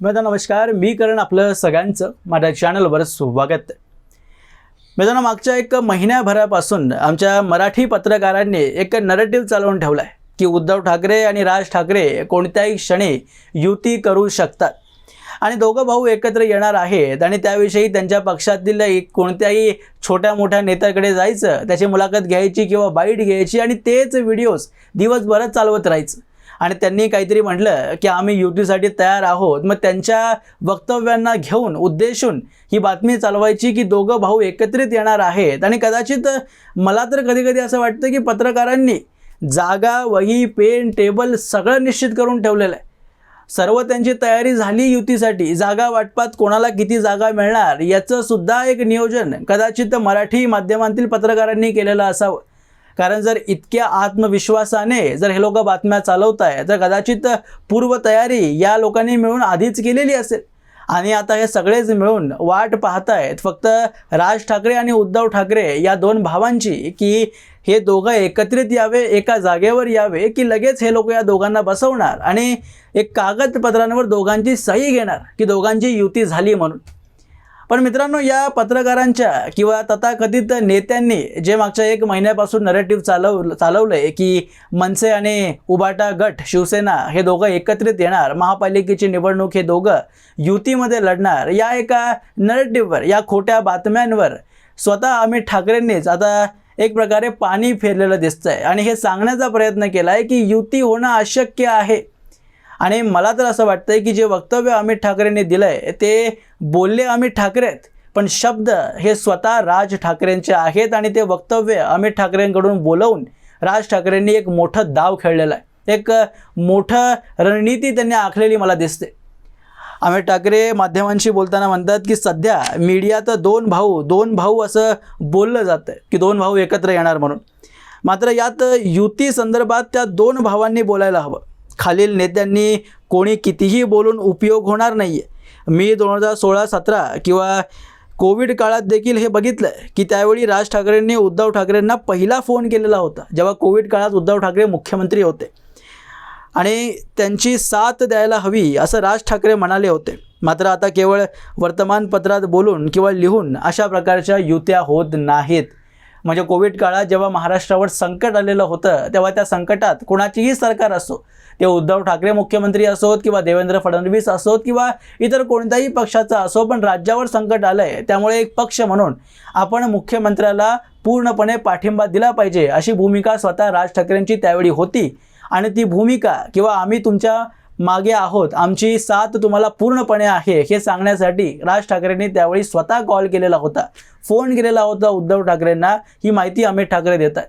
मित्रांनो नमस्कार. मी करण आपलं सगळ्यांचं माझ्या चॅनलवर स्वागत. आहे मागच्या एक महिन्याभरापासून आमच्या मराठी पत्रकारांनी एक नरेटिव्ह चालवून ठेवला आहे की उद्धव ठाकरे आणि राज ठाकरे कोणत्याही क्षणी युती करू शकतात. आणि दोघं भाऊ एकत्र येणार आहेत आणि त्याविषयी त्यांच्या पक्षातील एक कोणत्याही छोट्या मोठ्या नेत्याकडे जायचं त्याची मुलाखत घ्यायची किंवा बाईट घ्यायची आणि तेच व्हिडिओज दिवसभरात चालवत राहायचं. आणि त्यांनी काहीतरी म्हटलं की आम्ही युतीसाठी तयार आहोत. मग त्यांच्या वक्तव्यांना घेऊन उद्देशून ही बातमी चालवायची की दोघं भाऊ एकत्रित येणार आहेत. आणि कदाचित मला तर कधी कधी असं वाटतं की पत्रकारांनी जागा वही पेन टेबल सगळं निश्चित करून ठेवलेलं आहे. सर्व त्यांची तयारी झाली युतीसाठी. जागा वाटपात कोणाला किती जागा मिळणार याचं सुद्धा एक नियोजन कदाचित मराठी माध्यमांतील पत्रकारांनी केलेलं असावं. कारण जर इतक्या आत्मविश्वासाने जर हे लोक बातम्या चालवत आहे तर कदाचित पूर्वतयारी या लोकांनी मिळून आधीच केलेली असेल. आणि आता हे सगळेच मिळून वाट पाहत आहेत फक्त राज ठाकरे आणि उद्धव ठाकरे या दोन भावांची की हे दोघं एकत्रित यावे एका जागेवर यावे की लगेच हे लोक या दोघांना बसवणार आणि एक कागदपत्रांवर दोघांची सही घेणार की दोघांची युती झाली म्हणून. पण मित्रांनो या पत्रकारांच्या किंवा तथाकथित नेत्यांनी जे मागच्या एक महिन्यापासून नरेटिव्ह चालव चालवलं आहे की मनसे आणि उबाटा गट शिवसेना हे दोघं एकत्रित येणार महापालिकेची निवडणूक हे दोघं युतीमध्ये लढणार या एका नरेटिव्हवर या खोट्या बातम्यांवर स्वतः अमित ठाकरेंनीच आता एक प्रकारे पाणी फेरलेलं दिसतंय. आणि हे सांगण्याचा प्रयत्न केला आहे की युती होणं अशक्य आहे. आणि मला तर असं वाटतंय की जे वक्तव्य अमित ठाकरेंनी दिलं आहे ते बोलले अमित ठाकरे आहेत पण शब्द हे स्वतः राज ठाकरेंचे आहेत आणि ते वक्तव्य अमित ठाकरेंकडून बोलवून राज ठाकरेंनी एक मोठं दाव खेळलेला आहे. एक मोठं रणनीती त्यांनी आखलेली मला दिसते. अमित ठाकरे माध्यमांशी बोलताना म्हणतात की सध्या मीडियात दोन भाऊ दोन भाऊ असं बोललं जातं की दोन भाऊ एकत्र येणार म्हणून. मात्र यात युती संदर्भात त्या दोन भावांनी बोलायला हवं. खालील नेत्यांनी कोणी कितीही बोलून उपयोग होणार नाही आहे मी दोन हजार सोळा सतरा किंवा कोविड काळात देखील हे बघितलं की त्यावेळी राज ठाकरेंनी उद्धव ठाकरेंना पहिला फोन केलेला होता जेव्हा कोविड काळात उद्धव ठाकरे मुख्यमंत्री होते. आणि त्यांची साथ द्यायला हवी असं राज ठाकरे म्हणाले होते. मात्र आता केवळ वर्तमानपत्रात बोलून किंवा लिहून अशा प्रकारच्या युत्या होत नाहीत. म्हणजे कोविड काळात जेव्हा महाराष्ट्रावर संकट आलेलं होतं तेव्हा त्या संकटात कुणाचीही सरकार असो ते उद्धव ठाकरे मुख्यमंत्री असोत किंवा देवेंद्र फडणवीस असोत किंवा इतर कोणत्याही पक्षाचा असो पण राज्यावर संकट आलं आहे त्यामुळे एक पक्ष म्हणून आपण मुख्यमंत्र्याला पूर्णपणे पाठिंबा दिला पाहिजे अशी भूमिका स्वतः राज ठाकरेंची त्यावेळी होती. आणि ती भूमिका किंवा आम्ही तुमच्या मागे आहोत. आमची साथ तुम्हाला पूर्णपणे आहे हे सांगण्यासाठी राज ठाकरेंनी त्यावेळी स्वतः कॉल केलेला होता. फोन केलेला होता उद्धव ठाकरेंना. ही माहिती अमित ठाकरे देत आहेत.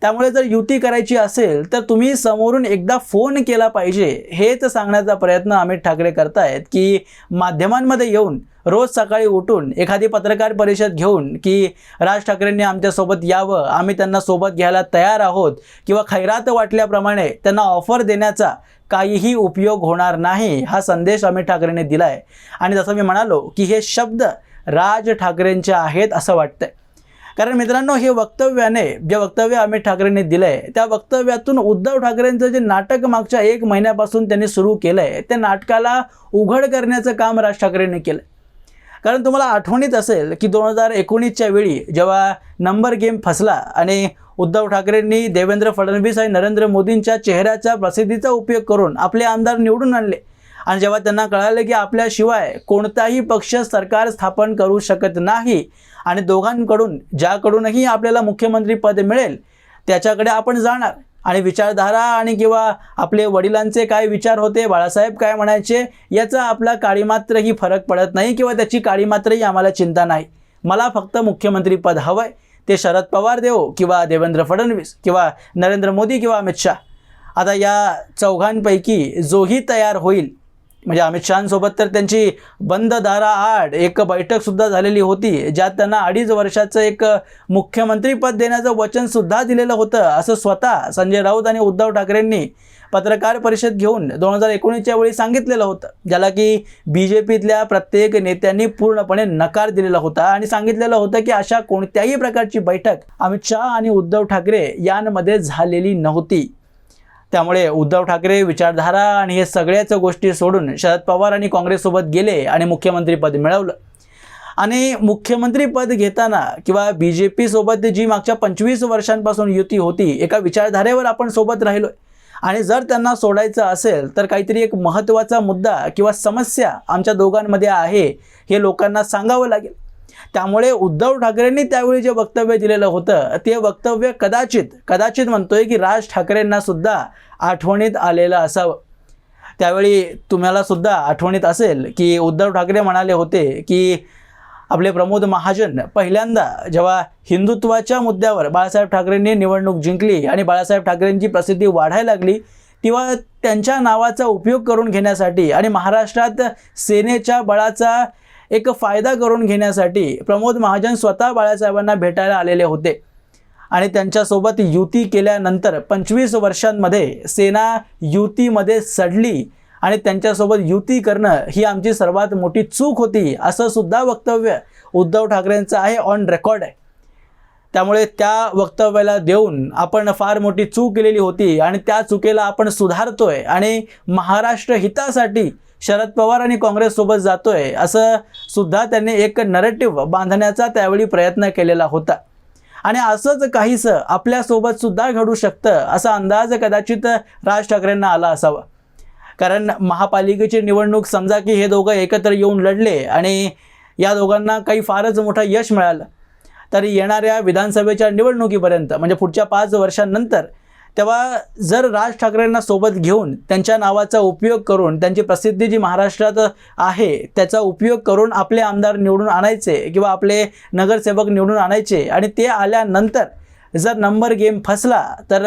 त्यामुळे जर युती करायची असेल तर तुम्ही समोरून एकदा फोन केला पाहिजे. हेच सांगण्याचा प्रयत्न अमित ठाकरे करतायत की माध्यमांमध्ये येऊन रोज सकाळी उठून एखादी पत्रकार परिषद घेऊन की राज ठाकरेंनी आमच्यासोबत यावं आम्ही त्यांना सोबत घ्यायला तयार आहोत किंवा खैरात वाटल्याप्रमाणे त्यांना ऑफर देण्याचा काहीही उपयोग होणार नाही हा संदेश अमित ठाकरेंनी दिला आहे आणि जसं मी म्हणालो की हे शब्द राज ठाकरेंचे आहेत असं वाटतंय. कारण मित्रांनो हे वक्तव्याने जे वक्तव्य अमित ठाकरेंनी दिलं आहे त्या वक्तव्यातून उद्धव ठाकरेंचं जे नाटक मागच्या एक महिन्यापासून त्यांनी सुरू केलं आहे त्या नाटकाला उघड करण्याचं काम राज ठाकरेंनी केलं कारण तुम्हाला आठवणीत असेल की दोन हजार एकोणीसच्या वेळी जेव्हा नंबर गेम फसला आणि उद्धव ठाकरेंनी देवेंद्र फडणवीस आणि नरेंद्र मोदींच्या चेहऱ्याच्या प्रसिद्धीचा उपयोग करून आपले आमदार निवडून आणले. आणि जेव्हा त्यांना कळालं की आपल्याशिवाय कोणताही पक्ष सरकार स्थापन करू शकत नाही आणि दोघांकडून ज्याकडूनही आपल्याला मुख्यमंत्रीपद मिळेल त्याच्याकडे आपण जाणार. आणि विचारधारा आणि किंवा आपले वडिलांचे काय विचार होते बाळासाहेब काय म्हणायचे याचा आपला काळीमात्रही फरक पडत नाही किंवा त्याची काळीमात्रही आम्हाला चिंता नाही. मला फक्त मुख्यमंत्रीपद हवं आहे ते शरद पवार देव किंवा देवेंद्र फडणवीस किंवा नरेंद्र मोदी किंवा अमित शाह. आता या चौघांपैकी जोही तयार होईल म्हणजे अमित शहांसोबत तर त्यांची बंद दारा आड एक बैठकसुद्धा झालेली होती ज्यात त्यांना अडीच वर्षाचं एक मुख्यमंत्रीपद देण्याचं वचनसुद्धा दिलेलं होतं असं स्वतः संजय राऊत आणि उद्धव ठाकरेंनी पत्रकार परिषद घेऊन दोन हजार एकोणीसच्या वेळी सांगितलेलं होतं ज्याला की बी जे पीतल्या प्रत्येक नेत्यांनी पूर्णपणे नकार दिलेला होता आणि सांगितलेलं होतं की अशा कोणत्याही प्रकारची बैठक अमित शहा आणि उद्धव ठाकरे यांमध्ये झालेली नव्हती. त्यामुळे उद्धव ठाकरे विचारधारा आणि हे सगळ्याच गोष्टी सोडून शरद पवार आणि काँग्रेससोबत गेले आणि मुख्यमंत्रीपद मिळवलं. आणि मुख्यमंत्रीपद घेताना किंवा बी जे पीसोबत जी मागच्या पंचवीस वर्षांपासून युती होती एका विचारधारेवर आपण सोबत राहिलो आणि जर त्यांना सोडायचं असेल तर काहीतरी एक महत्त्वाचा मुद्दा किंवा समस्या आमच्या दोघांमध्ये आहे हे लोकांना सांगावं लागेल. त्यामुळे उद्धव ठाकरेंनी त्यावेळी जे वक्तव्य दिलेलं होतं ते वक्तव्य कदाचित कदाचित म्हणतोय की राज ठाकरेंना सुद्धा आठवणीत आलेलं असावं. त्यावेळी तुम्हाला सुद्धा आठवणीत असेल की उद्धव ठाकरे म्हणाले होते की आपले प्रमोद महाजन पहिल्यांदा जेव्हा हिंदुत्वाच्या मुद्द्यावर बाळासाहेब ठाकरेंनी निवडणूक जिंकली आणि बाळासाहेब ठाकरेंची प्रसिद्धी वाढायला लागली तेव्हा त्यांच्या नावाचा उपयोग करून घेण्यासाठी आणि महाराष्ट्रात सेनेच्या बळाचा एक फायदा करून घेण्यासाठी प्रमोद महाजन स्वतः बाळासाहेबांना भेटायला आलेले होते. आणि त्यांच्यासोबत युती केल्यानंतर पंचवीस वर्षांमध्ये सेना युतीमध्ये सडली आणि त्यांच्यासोबत युती करणं ही आमची सर्वात मोठी चूक होती असं सुद्धा वक्तव्य उद्धव ठाकरेंचं आहे ऑन रेकॉर्ड आहे त्यामुळे त्या वक्तव्याला देऊन आपण फार मोठी चूक केलेली होती आणि त्या चुकीला आपण सुधारतोय आणि महाराष्ट्र हितासाठी शरद पवार आणि काँग्रेससोबत जातोय असं सुद्धा त्यांनी एक नरेटिव्ह बांधण्याचा त्यावेळी प्रयत्न केलेला होता. आणि असंच काहीसं आपल्यासोबत सुद्धा घडू शकतं असा अंदाज कदाचित राज ठाकरेंना आला असावा. कारण महापालिकेची निवडणूक समजा की हे दोघं एकत्र येऊन लढले आणि या दोघांना काही फारच मोठं यश मिळालं तर येणाऱ्या विधानसभेच्या निवडणुकीपर्यंत म्हणजे पुढच्या पाच वर्षांनंतर तेव्हा जर राज ठाकरेंना सोबत घेऊन त्यांच्या नावाचा उपयोग करून त्यांची प्रसिद्धी जी महाराष्ट्रात आहे त्याचा उपयोग करून आपले आमदार निवडून आणायचे किंवा आपले नगरसेवक निवडून आणायचे आणि ते आल्यानंतर जर नंबर गेम फसला तर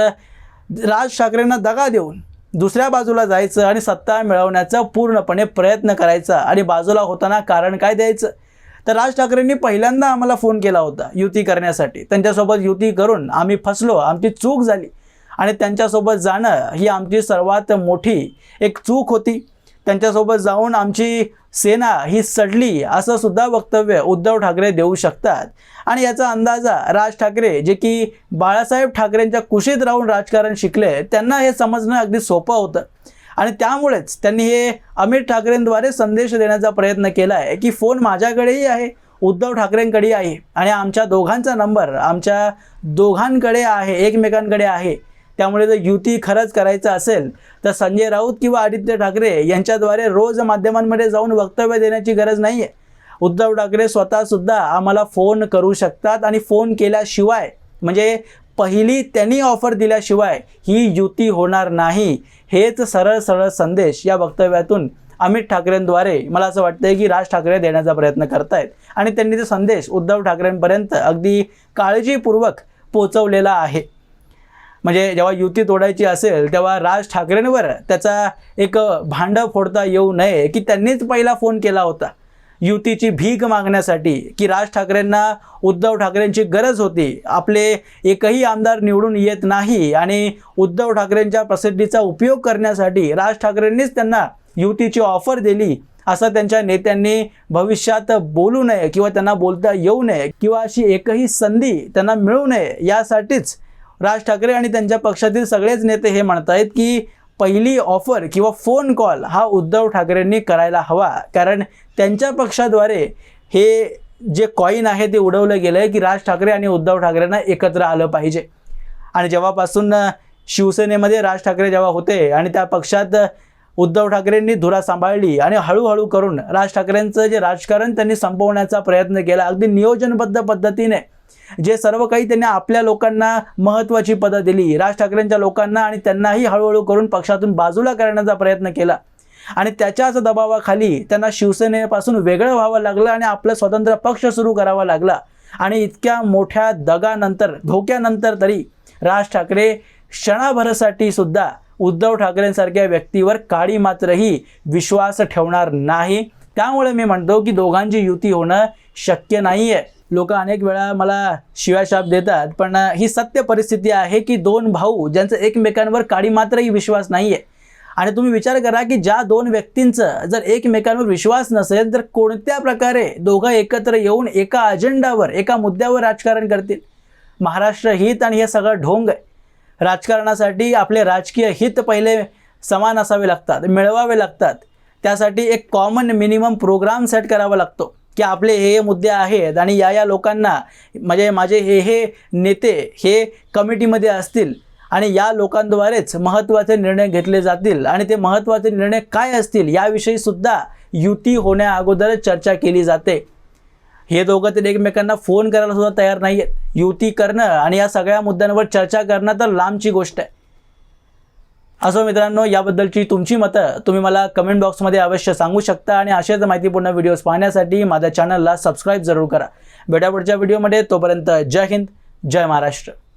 राज ठाकरेंना दगा देऊन दुसऱ्या बाजूला जायचं आणि सत्ता मिळवण्याचा पूर्णपणे प्रयत्न करायचा आणि बाजूला होताना कारण काय द्यायचं? तर राज ठाकरेंनी पहिल्यांदा आम्हाला फोन केला होता युती करण्यासाठी. त्यांच्यासोबत युती करून आम्ही फसलो आमची चूक झाली. आणि त्यांच्यासोबत जाणं ही आमची सर्वात मोठी एक चूक होती. त्यांच्यासोबत जाऊन आमची सेना ही सडली असं सुद्धा वक्तव्य उद्धव ठाकरे देऊ शकतात. आणि याचा अंदाजा राज ठाकरे जे की बाळासाहेब ठाकरेंच्या कुशीत राहून राजकारण शिकले त्यांना हे समजणं अगदी सोपं होतं. आणि त्यामुळेच त्यांनी हे अमित ठाकरेंद्वारे संदेश देण्याचा प्रयत्न केला आहे की फोन माझ्याकडेही आहे उद्धव ठाकरेंकडेही आहे. आणि आमच्या दोघांचा नंबर आमच्या दोघांकडे आहे एकमेकांकडे आहे. त्यामुळे जर युती खरंच करायचं असेल तर संजय राऊत किंवा आदित्य ठाकरे यांच्याद्वारे रोज माध्यमांमध्ये जाऊन वक्तव्य देण्याची गरज नाही आहे उद्धव ठाकरे स्वतःसुद्धा आम्हाला फोन करू शकतात आणि फोन केल्याशिवाय म्हणजे पहिली त्यांनी ऑफर दिल्याशिवाय ही युती होणार नाही. हेच सरळ सरळ संदेश या वक्तव्यातून अमित ठाकरेंद्वारे मला असं वाटतं की राज ठाकरे देण्याचा प्रयत्न करतायत. आणि त्यांनी तो संदेश उद्धव ठाकरेंपर्यंत अगदी काळजीपूर्वक पोचवलेला आहे. म्हणजे जेव्हा युती तोडायची असेल तेव्हा राज ठाकरेंवर त्याचा एक भांडं फोडता येऊ नये की त्यांनीच पहिला फोन केला होता. युतीची भीक मागण्यासाठी की राज ठाकरेंना उद्धव ठाकरेंची गरज होती. आपले एकही आमदार निवडून येत नाही आणि उद्धव ठाकरेंच्या प्रसिद्धीचा उपयोग करण्यासाठी राज ठाकरेंनीच त्यांना युतीची ऑफर दिली असं त्यांच्या नेत्यांनी भविष्यात बोलू नये किंवा त्यांना बोलता येऊ नये किंवा अशी एकही संधी त्यांना मिळू नये यासाठीच राज ठाकरे आणि त्यांच्या पक्षातील सगळेच नेते हे म्हणतायत की पहिली ऑफर किंवा फोन कॉल हा उद्धव ठाकरेंनी करायला हवा. कारण त्यांच्या पक्षाद्वारे हे जे कॉईन आहे ते उडवलं गेलं आहे की राज ठाकरे आणि उद्धव ठाकरेंना एकत्र आलं पाहिजे. आणि जेव्हापासून शिवसेनेमध्ये राज ठाकरे जेव्हा होते आणि त्या पक्षात उद्धव ठाकरेंनी धुरा सांभाळली आणि हळूहळू करून राज ठाकरेंचं जे राजकारण त्यांनी संपवण्याचा प्रयत्न केला अगदी नियोजनबद्ध पद्धतीने जे सर्व काही त्यांनी आपल्या लोकांना महत्त्वाची पदं दिली राज ठाकरेंच्या लोकांना आणि त्यांनाही हळूहळू करून पक्षातून बाजूला करण्याचा प्रयत्न केला. आणि त्याच्याच दबावाखाली त्यांना शिवसेनेपासून वेगळं व्हावं लागलं आणि आपलं स्वतंत्र पक्ष सुरू करावा लागला. आणि इतक्या मोठ्या दगानंतर धोक्यानंतर तरी राज ठाकरे क्षणाभरासाठी सुद्धा उद्धव ठाकरेंसारख्या व्यक्तीवर काळी मात्रही विश्वास ठेवणार नाही. त्यामुळे मी म्हणतो की दोघांची युती होणं शक्य नाही आहे लोक अनेक वेळा मला शिवाशाप देतात पण ही सत्य परिस्थिती आहे की दोन भाऊ ज्यांचं एकमेकांवर काळी मात्रही विश्वास नाही आहे आणि तुम्ही विचार करा की ज्या दोन व्यक्तींचं जर एकमेकांवर विश्वास नसेल तर कोणत्या प्रकारे दोघं एकत्र येऊन एका अजेंडावर एका मुद्द्यावर राजकारण करतील? महाराष्ट्र हित आणि हे सगळं ढोंग आहे. राजकारणासाठी आपले राजकीय हित पहिले समान असावे लागतात मिळवावे लागतात. त्यासाठी एक कॉमन मिनिमम प्रोग्राम सेट करावा लागतो. की आपले हे हे मुद्दे आहेत आणि या या लोकांना म्हणजे माझे हे हे नेते हे कमिटीमध्ये असतील आणि या लोकांद्वारेच महत्त्वाचे निर्णय घेतले जातील आणि ते महत्त्वाचे निर्णय काय असतील याविषयीसुद्धा युती होण्याअगोदरच चर्चा केली जाते. हे दोघं तर एकमेकांना फोन करायला सुद्धा तयार नाही आहेत युती करणं आणि या सगळ्या मुद्द्यांवर चर्चा करणं तर लांबची गोष्ट आहे. असो मित्रांनो याबद्दलची तुमची मतं तुम्ही मला कमेंट बॉक्समध्ये अवश्य सांगू शकता आणि असेच माहितीपूर्ण व्हिडिओज पाहण्यासाठी माझ्या चॅनलला सबस्क्राईब जरूर करा. भेटा पुढच्या व्हिडिओमध्ये तोपर्यंत जय हिंद जय महाराष्ट्र.